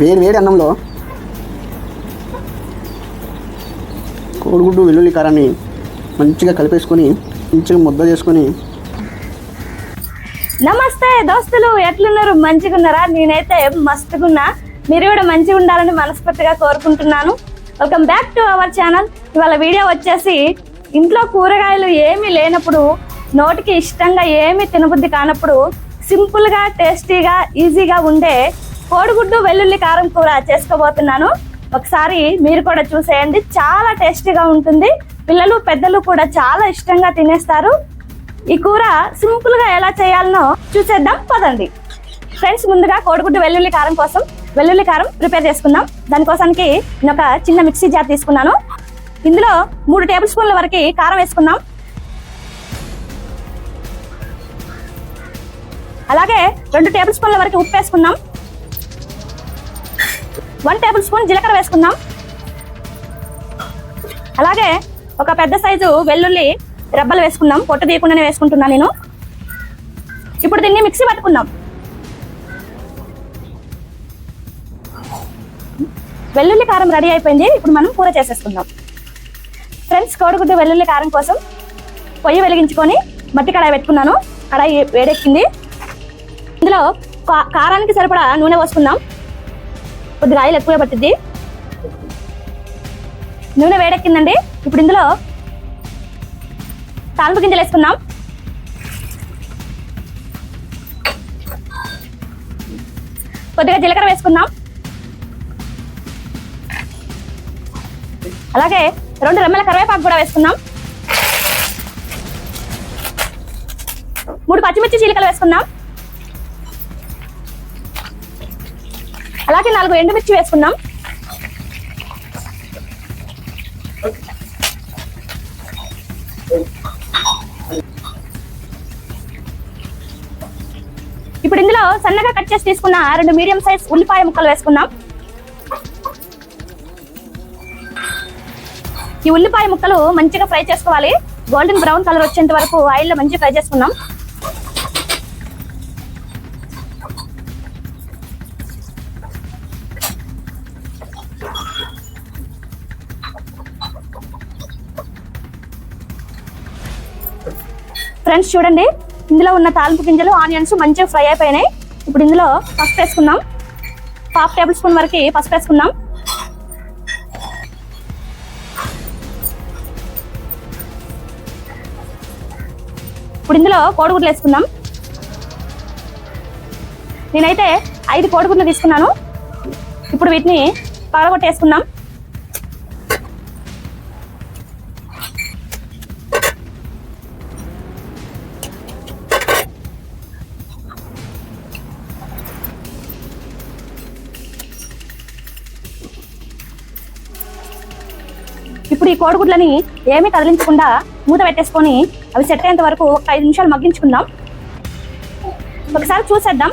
వేడి వేడి అన్నంలో కోడిగుడ్డు వెల్లుల్లి కారాన్ని మంచిగా కలిపేసుకొని మంచిగా ముద్ద చేసుకొని. నమస్తే దోస్తులు ఎట్లున్నారు? మంచిగా ఉన్నారా నేనైతే మస్తుగున్నా. మీరు కూడా మంచిగా ఉండాలని మనస్ఫూర్తిగా కోరుకుంటున్నాను. Welcome back to our channel ఇవాళ వీడియో వచ్చేసి ఇంట్లో కూరగాయలు ఏమీ లేనప్పుడు నోటికి ఇష్టంగా ఏమీ తినబుద్ధి కానప్పుడు సింపుల్గా టేస్టీగా ఈజీగా ఉండే కోడిగుడ్డు వెల్లుల్లి కారం కూర చేసుకోబోతున్నాను. ఒకసారి మీరు కూడా చూసేయండి. చాలా టేస్టీగా ఉంటుంది. పిల్లలు పెద్దలు కూడా చాలా ఇష్టంగా తినేస్తారు. ఈ కూర సింపుల్గా ఎలా చేయాలనో చూసేద్దాం. పదండి. ఫ్రెండ్స్ ముందుగా కోడిగుడ్డు వెల్లుల్లి కారం కోసం వెల్లుల్లి కారం ప్రిపేర్ చేసుకుందాం. దానికోసానికి నేను ఒక చిన్న మిక్సీ జార్ తీసుకున్నాను. ఇందులో మూడు టేబుల్ స్పూన్ల వరకు కారం వేసుకుందాం. అలాగే రెండు టేబుల్ స్పూన్ల వరకు ఉప్పు వేసుకుందాం. వన్ టేబుల్ స్పూన్ జీలకర్ర వేసుకుందాం. అలాగే ఒక పెద్ద సైజు వెల్లుల్లి రెబ్బలు వేసుకుందాం. పొట్టు తీయకుండానే వేసుకుంటున్నా నేను. ఇప్పుడు దీన్ని మిక్సీ పట్టుకుందాం. వెల్లుల్లి కారం రెడీ అయిపోయింది. ఇప్పుడు మనం కూర చేసేసుకుందాం. ఫ్రెండ్స్ కోడిగుడ్డు వెల్లుల్లి కారం కోసం పొయ్యి వెలిగించుకొని మట్టి కడాయి పెట్టుకున్నాను. కడాయి వేడెక్కింది. ఇందులో కా- కారానికి సరిపడా నూనె పోసుకుందాం. కొద్దిగా ఆయిల్ ఎక్కువ పట్టిద్ది. నూనె వేడెక్కిందండి. ఇప్పుడు ఇందులో తాలింపు గింజలు వేసుకుందాం. కొద్దిగా జీలకర్ర వేసుకుందాం. అలాగే రెండు రెమ్మల కరివేపాకు కూడా వేసుకుందాం. మూడు పచ్చిమిర్చి చీలికలు వేసుకుందాం. అలాగే నాలుగు ఎండుమిర్చి వేసుకుందాం. ఇప్పుడు ఇందులో సన్నగా కట్ చేసి తీసుకున్న రెండు మీడియం సైజ్ ఉల్లిపాయ ముక్కలు వేసుకుందాం. ఈ ఉల్లిపాయ ముక్కలు మంచిగా ఫ్రై చేసుకోవాలి. గోల్డెన్ బ్రౌన్ కలర్ వచ్చేంత వరకు ఆయిల్లో మంచిగా ఫ్రై చేసుకుందాం. ఫ్రెండ్స్ చూడండి. ఇందులో ఉన్న తాలింపు గింజలు ఆనియన్స్ మంచిగా ఫ్రై అయిపోయినాయి. ఇప్పుడు ఇందులో పసుపు వేసుకుందాం. హాఫ్ టేబుల్ స్పూన్ వరకు పసుపు వేసుకుందాం. ఇప్పుడు ఇందులో కోడిగుడ్లు వేసుకుందాం. నేనైతే ఐదు కోడిగుడ్లు తీసుకున్నాను. ఇప్పుడు వీటిని పగలగొట్టేసుకుందాం. ఇప్పుడు ఈ కోడిగుడ్లని ఏమీ కదిలించకుండా మూత పెట్టేసుకొని అవి సెట్ అయ్యేంత వరకు ఒక ఐదు నిమిషాలు మగ్గించుకుందాం. ఒకసారి చూసేద్దాం.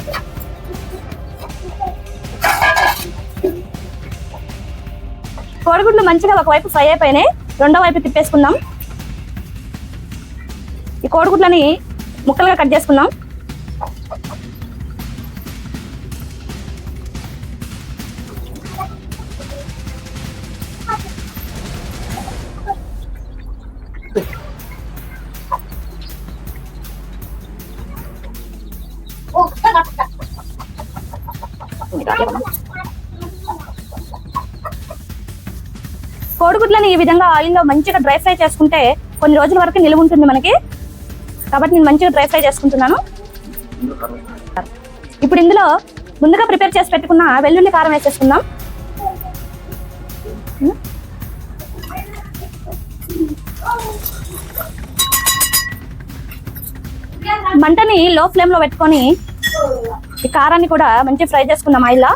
కోడిగుడ్లు మంచిగా ఒకవైపు ఫ్రై అయిపోయినాయి రెండో వైపు తిప్పేసుకుందాం. ఈ కోడిగుడ్లని ముక్కలుగా కట్ చేసుకుందాం. కోడిగుడ్లని ఈ విధంగా ఆయిల్లో మంచిగా డ్రై ఫ్రై చేసుకుంటే కొన్ని రోజుల వరకు నిలువ ఉంటుంది మనకి. కాబట్టి నేను మంచిగా డ్రై ఫ్రై చేసుకుంటున్నాను. ఇప్పుడు ఇందులో ముందుగా ప్రిపేర్ చేసి పెట్టుకున్న వెల్లుల్లి కారం వేసేసుకుందాం. మంటని లో ఫ్లేమ్లో పెట్టుకొని ఈ కారాన్ని కూడా మంచి ఫ్రై చేసుకుందాం ఆయిల్లో.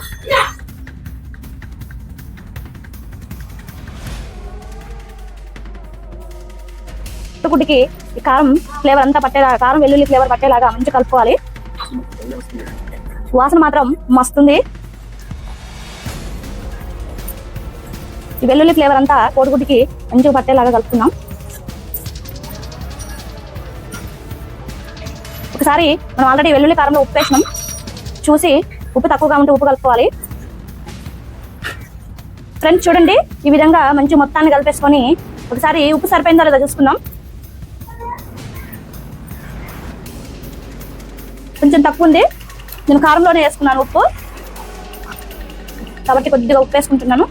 గుడ్డికి ఈ కారం ఫ్లేవర్ అంతా పట్టేలాగా కారం వెల్లుల్లి ఫ్లేవర్ పట్టేలాగా మంచి కలుపుకోవాలి. వాసన మాత్రం మస్తుంది. ఈ వెల్లుల్లి ఫ్లేవర్ అంతా కోడిగుడ్డికి మంచిగా పట్టేలాగా కలుపుకుందాం. ఒకసారి మనం ఆల్రెడీ వెల్లుల్లి కారంలో ఉప్పు వేసినాం. చూసి ఉప్పు తక్కువగా ఉంటే ఉప్పు కలుపుకోవాలి. ఫ్రెండ్స్ చూడండి ఈ విధంగా మంచి మొత్తాన్ని కలిపేసుకొని ఒకసారి ఉప్పు సరిపోయిందో లేదో చూసుకుందాం. కొంచెం తక్కువ ఉంది నేను కారంలోనే వేసుకున్నాను ఉప్పు. కాబట్టి కొద్దిగా ఉప్పు వేసుకుంటున్నాను.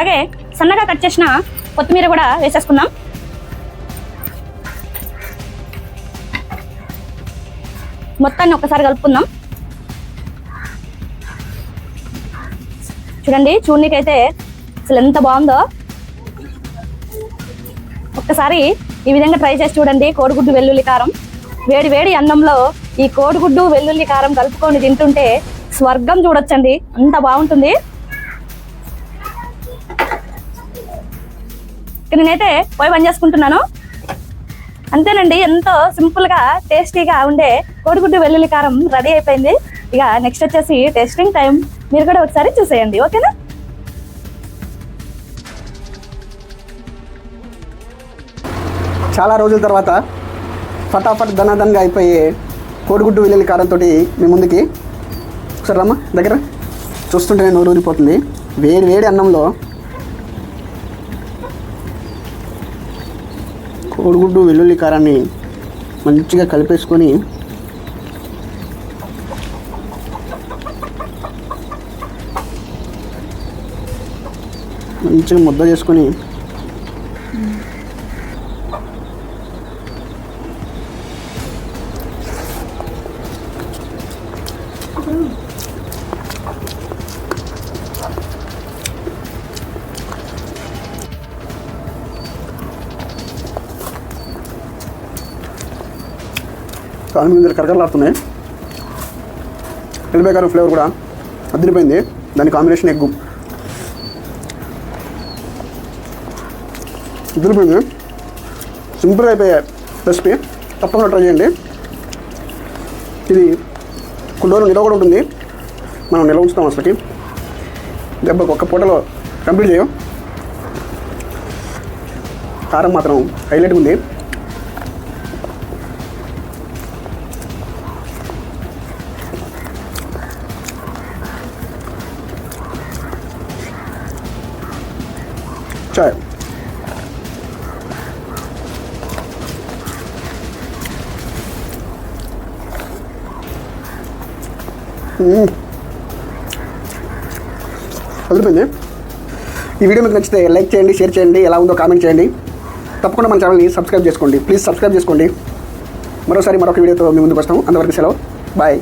అలాగే సన్నగా కట్ చేసిన కొత్తిమీర కూడా వేసేసుకుందాం. మొత్తాన్ని ఒక్కసారి కలుపుకుందాం. చూడండి చూడనీకైతే అసలు ఎంత బాగుందో. ఒక్కసారి ఈ విధంగా ట్రై చేసి చూడండి. కోడిగుడ్డు వెల్లుల్లి కారం. వేడి వేడి అన్నంలో ఈ కోడిగుడ్డు వెల్లుల్లి కారం కలుపుకొని తింటుంటే స్వర్గం చూడొచ్చండి. అంత బాగుంటుంది. నేనైతే పోయి పని చేసుకుంటున్నాను. అంతేనండి ఎంతో సింపుల్గా టేస్టీగా ఉండే కోడిగుడ్డు వెల్లుల్లి కారం రెడీ అయిపోయింది. ఇక నెక్స్ట్ వచ్చేసి టేస్టింగ్ టైం మీరు కూడా ఒకసారి చూసేయండి. ఓకేనా? చాలా రోజుల తర్వాత ఫటాఫట్ ధనాధన్గా అయిపోయే కోడిగుడ్డు వెల్లుల్లి కారంతో మీ ముందుకి. ఒకసారి రమ్మ దగ్గర. చూస్తుంటేనే నోరు ఊరిపోతుంది. వేడి వేడి అన్నంలో కోడిగుడ్డు వెల్లుల్లి కారాన్ని మంచిగా కలిపేసుకొని మంచిగా ముద్ద చేసుకొని కాలు గింజలు కరకరలాడుతున్నాయి. ఎల్లిపాయ కారం ఫ్లేవర్ కూడా అదిరిపోయింది దాని కాంబినేషన్ ఎగ్గు అదిరిపోయింది సింపుల్ అయిపోయే రెసిపీ. తప్పకుండా ట్రై చేయండి. ఇది కొన్ని రోజులు నిల్వ కూడా ఉంటుంది. మనం నిల్వ ఉంచుతాం అసలుకి. దెబ్బకు ఒక్క పూటలో కంప్లీట్ చేయం. కారం మాత్రం హైలైట్ ఉంది. చాయ్ మ్మ్. ఈ వీడియో మీకు నచ్చితే లైక్ చేయండి షేర్ చేయండి ఎలా ఉందో కామెంట్ చేయండి. తప్పకుండా మన ఛానల్ని సబ్స్క్రైబ్ చేసుకోండి. ప్లీజ్ సబ్స్క్రైబ్ చేసుకోండి. మరోసారి మరొక వీడియోతో మీ ముందుకు వస్తాము అంతవరకు సెలవు. బాయ్.